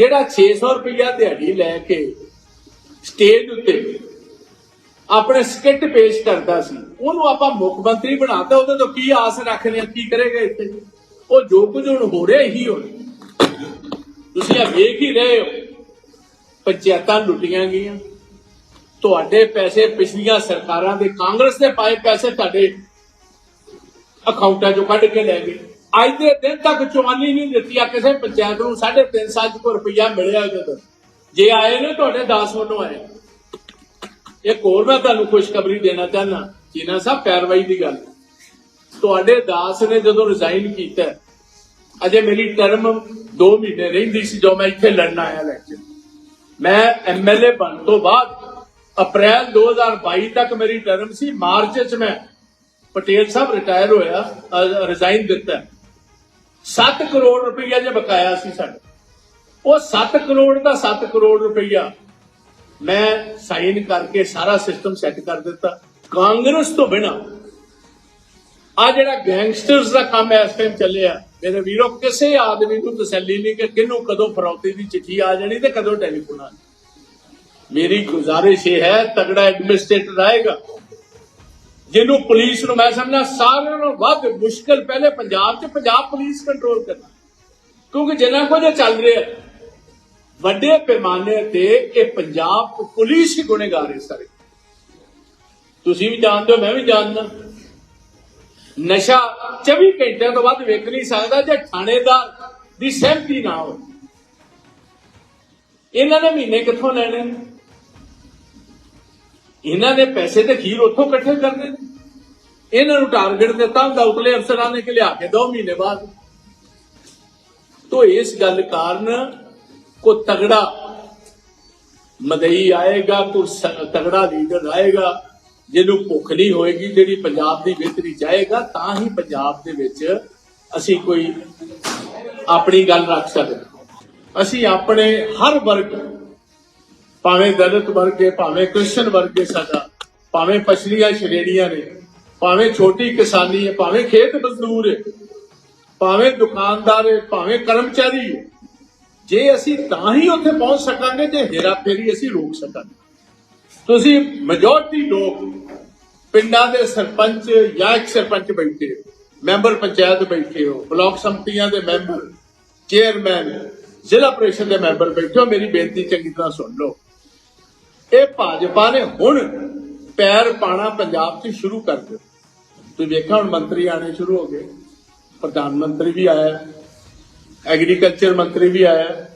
ਜਿਹੜਾ 600 ਰੁਪਇਆ ਦਿਹਾੜੀ ਲੈ ਕੇ ਸਟੇਜ ਉੱਤੇ ਆਪਣੇ ਸਕਿੱਟ ਪੇਸ਼ ਕਰਦਾ ਸੀ, ਉਹਨੂੰ ਆਪਾਂ ਮੁੱਖ ਮੰਤਰੀ ਬਣਾਤਾ, ਉਹਦੇ ਤੋਂ ਕੀ ਆਸ ਰੱਖਦੇ ਆ, ਕੀ ਕਰੇਗਾ ਇੱਥੇ? ਉਹ ਜੋ ਕੁਝ ਹੁਣ ਹੋ ਰਿਹਾ ਹੀ ਹੋ ਤੁਸੀਂ ਆ ਵੇਖ ਹੀ ਰਹੇ ਹੋ, ਪੰਚਾਇਤਾਂ ਲੁੱਟੀਆਂ ਗਈਆਂ। ਤੁਹਾਡੇ ਪੈਸੇ ਪਿਛਲੀਆਂ ਸਰਕਾਰਾਂ ਦੇ ਕਾਂਗਰਸ ਦੇ ਪਾਏ ਪੈਸੇ ਤੁਹਾਡੇ ਅਕਾਊਂਟਾਂ ਚੋਂ ਕੱਢ ਕੇ ਲੈ ਗਏ। ਅੱਜ ਦੇ ਦਿਨ ਤੱਕ ਚੁਆਨੀ ਨਹੀਂ ਦਿੱਤੀ ਆ, ਕਿਸੇ ਪੰਚਾਇਤ ਨੂੰ 3.5 ਸੱਚ ਕੋ ਰੁਪਇਆ ਮਿਲਿਆ ਜਦੋਂ ਜੇ ਆਏ ਨੇ, ਤੁਹਾਡੇ 10 ਵੱਲੋਂ ਆਏ। ਇੱਕ ਹੋਰ ਮੈਂ ਤੁਹਾਨੂੰ ਖੁਸ਼ਖਬਰੀ ਦੇਣਾ ਚਾਹਨਾ ਚੀਨਾ ਸਾਹਿਬ, ਪੈਰਵਾਈ ਦੀ ਗੱਲ। ਤੁਹਾਡੇ ਦਾਸ ਨੇ ਜਦੋਂ ਰਿਜ਼ਾਈਨ ਕੀਤਾ, ਅਜੇ ਮੇਰੀ ਟਰਮ 2 ਮਹੀਨੇ ਰਹਿੰਦੀ ਸੀ ਜੋ ਮੈਂ ਇੱਥੇ ਲੜਨ ਆਇਆ ਇਲੈਕਸ਼ਨ ਮੈਂ ਐਮਐਲਏ ਬਣ ਤੋਂ ਬਾਅਦ, ਅਪ੍ਰੈਲ 2022 ਤੱਕ ਮੇਰੀ ਟਰਮ ਸੀ, ਮਾਰਚ ਚ ਮੈਂ ਪਟੇਲ ਸਾਹਿਬ ਰਿਟਾਇਰ ਹੋਇਆ ਰਿਜ਼ਾਈਨ ਦਿੱਤਾ। 7 ਕਰੋੜ ਰੁਪਈਆ ਜੇ ਬਕਾਇਆ ਸੀ ਸਾਡਾ। ਉਹ 7 ਕਰੋੜ ਦਾ 7 ਕਰੋੜ ਰੁਪਈਆ ਮੈਂ ਸਾਈਨ ਕਰਕੇ ਸਾਰਾ ਸਿਸਟਮ ਸੈੱਟ ਕਰ ਦਿੱਤਾ। ਕਾਂਗਰਸ ਤੋਂ ਬਿਨਾ ਆ ਜਿਹੜਾ ਗੈਂਗਸਟਰਸ ਦਾ ਕੰਮ ਇਸ ਟਾਈਮ ਚੱਲਿਆ, ਮੇਰੇ ਵੀਰੋ, ਕਿਸੇ ਆਦਮੀ ਨੂੰ ਤਸੱਲੀ ਨਹੀਂ ਕਿ ਕਿਹਨੂੰ ਕਦੋਂ ਫਰੌਤੀ ਦੀ ਚਿੱਠੀ ਆ ਜਾਣੀ ਤੇ ਕਦੋਂ ਟੈਲੀਫੋਨ ਆ ਜਾਣਾ। ਮੇਰੀ ਗੁਜ਼ਾਰਿਸ਼ ਇਹ ਹੈ, ਤਗੜਾ ਐਡਮਿਨਿਸਟ੍ਰੇਟਰ ਆਏਗਾ। ਜਿਹਨੂੰ ਪੁਲਿਸ ਨੂੰ ਮੈਂ ਸਮਝਣਾ ਸਾਰਿਆਂ ਨਾਲੋਂ ਵੱਧ ਮੁਸ਼ਕਲ ਪਹਿਲੇ ਪੰਜਾਬ 'ਚ ਪੰਜਾਬ ਪੁਲਿਸ ਕੰਟਰੋਲ ਕਰਨਾ। ਕਿਉਂਕਿ ਜਿੰਨਾ ਕੁਝ ਚੱਲ ਰਿਹਾ, ਵੱਡੇ ਪੈਮਾਨੇ ਤੇ ਇਹ ਪੰਜਾਬ ਪੁਲਿਸ ਹੀ ਗੁਨੇਗਾਰ ਹੈ ਸਾਰੇ। ਤੁਸੀਂ ਵੀ ਜਾਣਦੇ ਹੋ, ਮੈਂ ਵੀ ਜਾਣਦਾ। ਨਸ਼ਾ 24 ਘੰਟਿਆਂ ਤੋਂ ਵੱਧ ਵੇਖ ਨਹੀਂ ਸਕਦਾ ਜੇ ਥਾਣੇਦਾਰ ਦੀ ਸਹਿਮਤੀ ਨਾ ਹੋਵੇ। ਇਹਨਾਂ ਨੇ ਮਹੀਨੇ ਕਿੱਥੋਂ ਲੈਣੇ? ਨੇ ਇਹਨਾਂ ਨੇ ਪੈਸੇ ਤੇ ਖੀਰ ਉੱਥੋਂ ਇਕੱਠੇ ਕਰਨੇ ਨੇ। ਇਹਨਾਂ ਨੂੰ ਟਾਰਗੇਟ ਦਿੱਤਾ ਹੁੰਦਾ ਉਤਲੇ ਅਫਸਰਾਂ ਨੇ ਕਿ ਲਿਆ ਕੇ 2 ਮਹੀਨੇ ਬਾਅਦ। ਤੋ ਇਸ ਗੱਲ ਕਾਰਨ ਕੋ ਤਗੜਾ ਮਦਈ ਆਏਗਾ ਕੋ ਤਗੜਾ ਲੀਡਰ ਆਏਗਾ, ਜਿਹਨੂੰ ਭੁੱਖ ਨਹੀਂ ਹੋਏਗੀ, ਜਿਹੜੀ ਪੰਜਾਬ ਦੀ ਬਿਹਤਰੀ ਚਾਹੇਗਾ, ਤਾਂ ਹੀ ਪੰਜਾਬ ਦੇ ਵਿੱਚ ਅਸੀਂ ਕੋਈ ਆਪਣੀ ਗੱਲ ਰੱਖ ਸਕਦੇ ਅਸੀਂ ਆਪਣੇ ਹਰ ਵਰਗ ਭਾਵੇਂ ਦਲਿਤ ਵਰਗ ਹੈ ਭਾਵੇਂ ਕ੍ਰਿਸਚਨ ਵਰਗ ਹੈ ਸਾਡਾ, ਭਾਵੇਂ ਪਛੜੀਆਂ ਸ਼੍ਰੇਣੀਆਂ ਨੇ, ਭਾਵੇਂ ਛੋਟੀ ਕਿਸਾਨੀ ਹੈ, ਭਾਵੇਂ ਖੇਤ ਮਜ਼ਦੂਰ ਹੈ, ਭਾਵੇਂ ਦੁਕਾਨਦਾਰ ਹੈ, ਭਾਵੇਂ ਕਰਮਚਾਰੀ ਹੈ, ਜੇ ਅਸੀਂ ਤਾਂ ਹੀ ਉੱਥੇ ਪਹੁੰਚ ਸਕਾਂਗੇ ਜੇ ਹੇਰਾ ਫੇਰੀ ਅਸੀਂ ਰੋਕ ਸਕਾਂਗੇ। ਤੁਸੀਂ ਮੈਜੋਰਟੀ ਲੋਕ ਪਿੰਡਾਂ ਦੇ ਸਰਪੰਚ ਜਾਂ ਇੱਕ ਸਰਪੰਚ ਬੈਠੇ ਹੋ, ਮੈਂਬਰ ਪੰਚਾਇਤ ਬੈਠੇ ਹੋ, ਬਲਾਕ ਸੰਮਤੀਆਂ ਦੇ ਮੈਂਬਰ, ਚੇਅਰਮੈਨ, ਜ਼ਿਲ੍ਹਾ ਪ੍ਰੀਸ਼ਦ ਦੇ ਮੈਂਬਰ ਬੈਠੇ ਹੋ, ਮੇਰੀ ਬੇਨਤੀ ਚੰਗੀ ਤਰ੍ਹਾਂ ਸੁਣ ਲਓ। ਇਹ ਭਾਜਪਾ ਨੇ ਹੁਣ ਪੈਰ ਪਾਣਾ ਪੰਜਾਬ 'ਚ ਸ਼ੁਰੂ ਕਰ ਦਿੱਤਾ। ਤੁਸੀਂ ਵੇਖਿਆ ਹੁਣ ਮੰਤਰੀ ਆਣੇ ਸ਼ੁਰੂ ਹੋ ਗਏ। ਪ੍ਰਧਾਨ ਮੰਤਰੀ ਵੀ ਆਇਆ ਐਗਰੀਕਲਚਰ ਮੰਤਰੀ ਵੀ ਆਇਆ।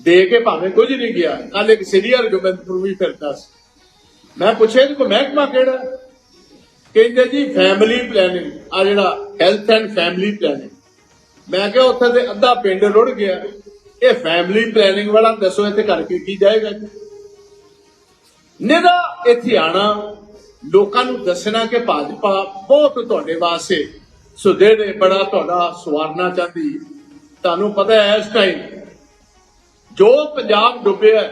ਦੇ ਕੇ ਭਾਵੇਂ ਕੁਝ ਨਹੀਂ ਗਿਆ। ਕੱਲ ਇੱਕ ਸੀਨੀਅਰ ਗੋਬਿੰਦਪੁਰ ਵੀ ਫਿਰਦਾ ਸੀ। ਮੈਂ ਪੁੱਛਿਆ ਕਿ ਮਹਿਕਮਾ ਕਿਹੜਾ? ਕਹਿੰਦੇ ਜੀ ਫੈਮਿਲੀ ਪਲੈਨਿੰਗ ਆ ਜਿਹੜਾ ਹੈਲਥ ਐਂਡ ਫੈਮਿਲੀ ਪਲੈਨਿੰਗ ਮੈਂ ਕਿਹਾ ਉੱਥੇ ਤੇ ਅੱਧਾ ਪਿੰਡ ਰੁੜ ਗਿਆ। ਇਹ ਫੈਮਿਲੀ ਪਲੈਨਿੰਗ ਵਾਲਾ ਦੱਸੋ ਇੱਥੇ ਕਰਕੇ ਕੀ ਜਾਏਗਾ ਜੀ? ਨਿਹਰਾ ਇੱਥੇ ਆਣਾ, ਲੋਕਾਂ ਨੂੰ ਦੱਸਣਾ ਕਿ ਭਾਜਪਾ ਬਹੁਤ ਤੁਹਾਡੇ ਵਾਸਤੇ ਸੁਧੇੜੇ, ਬੜਾ ਤੁਹਾਡਾ ਸਵਾਰਨਾ ਚਾਹੁੰਦੀ ਤੁਹਾਨੂੰ ਪਤਾ ਹੈ ਇਸ ਟਾਈਮ ਜੋ ਪੰਜਾਬ ਡੁੱਬਿਆ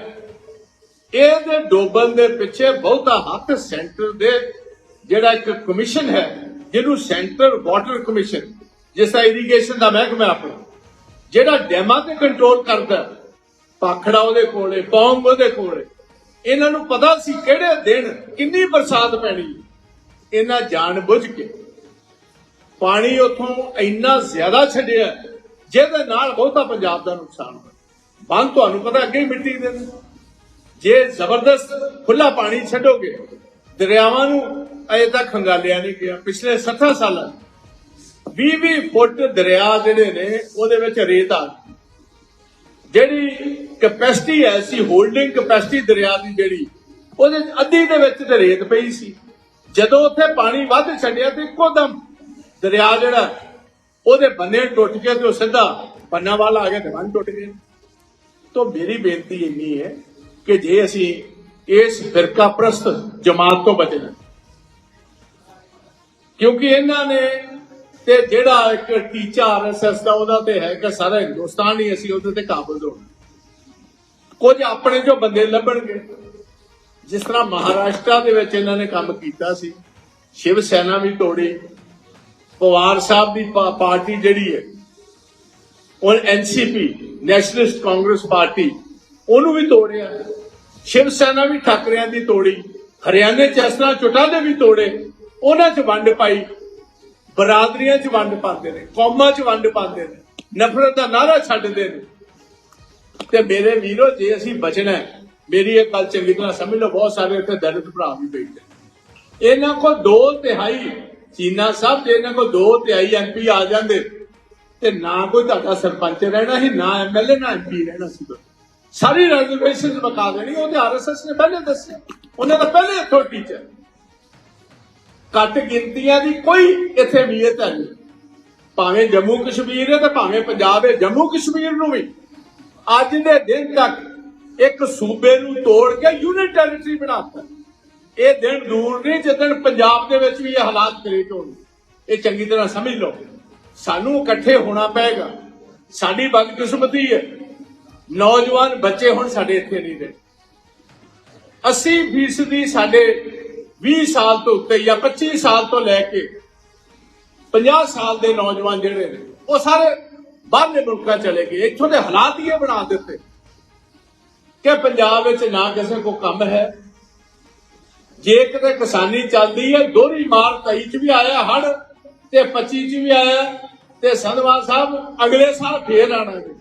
ਇਹਦੇ ਡੋਬਣ ਦੇ ਪਿੱਛੇ ਬਹੁਤਾ ਹੱਥ ਸੈਂਟਰ ਦੇ ਜਿਹੜਾ ਇੱਕ ਕਮਿਸ਼ਨ ਹੈ, ਜਿਹਨੂੰ ਸੈਂਟਰ ਵਾਟਰ ਕਮਿਸ਼ਨ, ਜਿਸ ਦਾ ਇਰੀਗੇਸ਼ਨ ਦਾ ਮਹਿਕਮਾ ਆਪਣਾ, ਜਿਹੜਾ ਡੈਮਾਂ ਤੇ ਕੰਟਰੋਲ ਕਰਦਾ ਹੈ। ਪਾਖੜਾ ਉਹਦੇ ਕੋਲੇ ਪੌਂਗ ਉਹਦੇ ਕੋਲੇ ਇਹਨਾਂ ਨੂੰ ਪਤਾ ਸੀ ਕਿਹੜੇ ਦਿਨ ਕਿੰਨੀ ਬਰਸਾਤ ਪੈਣੀ। ਇਹਨਾਂ ਜਾਣ ਬੁੱਝ ਕੇ ਪਾਣੀ ਉਥੋਂ ਇੰਨਾ ਜ਼ਿਆਦਾ ਛੱਡਿਆ, ਜਿਹਦੇ ਨਾਲ ਬਹੁਤਾ ਪੰਜਾਬ ਦਾ ਨੁਕਸਾਨ ਹੋਇਆ। ਬੰਦ ਤੁਹਾਨੂੰ ਪਤਾ ਅੱਗੇ ਮਿੱਟੀ ਦੇ ਨੇ ਜੇ ਜ਼ਬਰਦਸਤ ਖੁੱਲਾ ਪਾਣੀ ਛੱਡੋਗੇ, ਦਰਿਆਵਾਂ ਨੂੰ ਅਜੇ ਤੱਕ ਖੰਗਾਲਿਆ ਨਹੀਂ ਗਿਆ। ਪਿਛਲੇ 70 ਸਾਲਾਂ 20-20 ਫੁੱਟ ਦਰਿਆ ਜਿਹੜੇ ਨੇ, ਉਹਦੇ ਵਿੱਚ ਰੇਤ ਆ ਗਈ। ਜਿਹੜੀ ਕਪੈਸਿਟੀ ਹੈ ਸੀ ਹੋਲਡਿੰਗ ਕਪੈਸਿਟੀ ਦਰਿਆ ਦੀ ਜਿਹੜੀ, ਉਹਦੇ ਅੱਧੀ ਦੇ ਵਿੱਚ ਤੇ ਰੇਤ ਪਈ ਸੀ। ਜਦੋਂ ਉੱਥੇ ਪਾਣੀ ਵੱਧ ਛੱਡਿਆ ਤੇ ਇੱਕੋ ਦਮ ਦਰਿਆ ਜਿਹੜਾ, ਉਹਦੇ ਬੰਨੇ ਟੁੱਟ ਕੇ ਤੇ ਉਹ ਸਿੱਧਾ ਪੰਨਾ ਵੱਲ ਆ ਗਿਆ ਤੇ ਬੰਨ ਟੁੱਟ ਗਿਆ ਤੋਂ ਮੇਰੀ ਬੇਨਤੀ ਇੰਨੀ ਹੈ ਕਿ ਜੇ ਅਸੀਂ ਇਸ ਫਿਰਕਾ ਪ੍ਰਸਤ ਜਮਾਤ ਤੋਂ ਬਚਣਾ ਕਿਉਂਕਿ ਇਹਨਾਂ ਨੇ ਤੇ ਜਿਹੜਾ ਇੱਕ ਟੀਚਾ ਆਰਐਸਐਸ ਦਾ ਉਹਦਾ ਤੇ ਹੈ ਕਿ ਸਾਰਾ ਹਿੰਦੁਸਤਾਨ ਹੀ, ਅਸੀਂ ਉਹਦੇ ਤੇ ਕਾਬਜ਼ ਹੋਣਾ ਕੁਝ ਆਪਣੇ ਜੋ ਬੰਦੇ ਲੱਭਣਗੇ। ਜਿਸ ਤਰ੍ਹਾਂ ਮਹਾਰਾਸ਼ਟਰ ਦੇ ਵਿੱਚ ਇਹਨਾਂ ਨੇ ਕੰਮ ਕੀਤਾ ਸੀ, ਸ਼ਿਵ ਸੈਨਾ ਵੀ ਤੋੜੀ, ਪਵਾਰ ਸਾਹਿਬ ਦੀ ਪਾਰਟੀ ਜਿਹੜੀ ਹੈ, ਔਰ ਐਨਸੀਪੀ ਨੈਸ਼ਨਲਿਸਟ ਕਾਂਗਰਸ ਪਾਰਟੀ, ਉਹਨੂੰ ਵੀ ਤੋੜਿਆ। ਸ਼ਿਵ ਸੈਨਾ ਵੀ ਠਾਕਰਿਆਂ ਦੀ ਤੋੜੀ, ਹਰਿਆਣੇ ਚ ਇਸ ਤਰ੍ਹਾਂ ਚੁਟਾਲੇ ਵੀ ਤੋੜੇ, ਉਹਨਾਂ 'ਚ ਵੰਡ ਪਾਈ। ਬਰਾਦਰੀਆਂ 'ਚ ਵੰਡ ਪਾਉਂਦੇ ਨੇ, ਕੌਮਾਂ 'ਚ ਵੰਡ ਪਾਉਂਦੇ ਨੇ, ਨਫ਼ਰਤ ਦਾ ਨਾਰਾ ਛੱਡਦੇ ਨੇ। ਤੇ ਮੇਰੇ ਵੀਰੋ, ਜੇ ਅਸੀਂ ਬਚਣਾ ਮੇਰੀ ਇਹ ਗੱਲ ਚੰਗੀ ਤਰ੍ਹਾਂ ਸਮਝ ਲਓ, ਬਹੁਤ ਸਾਰੇ ਇੱਥੇ ਦਲਿਤ ਭਰਾ ਵੀ ਬੈਠੇ ਇਹਨਾਂ ਕੋ ਦੋ ਤਿਹਾਈ ਚੀਨਾ ਸਾਹਿਬ, ਜੇ ਇਹਨਾਂ ਕੋ ਦੋ ਤਿਹਾਈ ਐਮਪੀ ਆ ਜਾਂਦੇ, ਤੇ ਨਾ ਕੋਈ ਤੁਹਾਡਾ ਸਰਪੰਚ ਰਹਿਣਾ ਸੀ, ਨਾ ਐਮਐਲਏ ਨਾ ਐਮਪੀ ਰਹਿਣਾ ਸੀ। ਸਾਰੀ ਰਿਜ਼ਰਵੇਸ਼ਨ ਬਕਾ ਦੇਣੀ ਉਹ ਤੇ ਆਰਐਸਐਸ ਨੇ ਪਹਿਲੇ ਦੱਸਿਆ ਉਹਨਾਂ ਦਾ ਪਹਿਲੇ ਅਥਾਰਟੀ ਚ ਘੱਟ ਗਿਣਤੀਆਂ ਦੀ ਕੋਈ ਇੱਥੇ ਅਮੀਅਤ ਹੈ ਨਹੀਂ। ਭਾਵੇਂ ਜੰਮੂ ਕਸ਼ਮੀਰ ਹੈ ਤੇ ਭਾਵੇਂ ਪੰਜਾਬ ਹੈ, ਜੰਮੂ ਕਸ਼ਮੀਰ ਨੂੰ ਵੀ ਅੱਜ ਦੇ ਦਿਨ ਤੱਕ ਇੱਕ ਸੂਬੇ ਨੂੰ ਤੋੜ ਕੇ ਯੂਨਿਟ ਟੈਰੀਟਰੀ ਬਣਾਤਾ। ਇਹ ਦਿਨ ਦੂਰ ਨਹੀਂ ਜਦੋਂ ਪੰਜਾਬ ਦੇ ਵਿੱਚ ਵੀ ਇਹ ਹਾਲਾਤ ਕ੍ਰੀਏਟ ਹੋਣਗੇ। ਇਹ ਚੰਗੀ ਤਰ੍ਹਾਂ ਸਮਝ ਲਓ। ਸਾਨੂੰ ਇਕੱਠੇ ਹੋਣਾ ਪਏਗਾ। ਸਾਡੀ ਬਦਕਿਸਮਤੀ ਹੈ। ਨੌਜਵਾਨ ਬੱਚੇ ਹੁਣ ਸਾਡੇ ਇੱਥੇ ਨਹੀਂ ਰਹੇ। 80% ਸਾਡੇ 20 ਸਾਲ ਤੋਂ ਉੱਤੇ ਜਾਂ 25 ਸਾਲ ਤੋਂ ਲੈ ਕੇ 50 ਸਾਲ ਦੇ ਨੌਜਵਾਨ ਜਿਹੜੇ ਨੇ, ਉਹ ਸਾਰੇ ਬਾਹਰਲੇ ਮੁਲਕਾਂ ਚਲੇ ਗਏ। ਇੱਥੋਂ ਦੇ ਹਾਲਾਤ ਹੀ ਇਹ ਬਣਾ ਦਿੱਤੇ ਕਿ ਪੰਜਾਬ ਵਿੱਚ ਨਾ ਕਿਸੇ ਕੋ ਕੰਮ ਹੈ। ਜੇ ਕਿਤੇ ਕਿਸਾਨੀ ਚੱਲਦੀ ਹੈ, ਦੋਹਰੀ ਮਾਰ 23 ਚ ਵੀ ਆਇਆ ਹੜ ਤੇ 25 ਚ ਵੀ ਆਇਆ ਤੇ ਸੰਧਵਾ ਸਾਹਿਬ ਅਗਲੇ ਸਾਲ ਫੇਰ ਆਣਾ ਜੀ।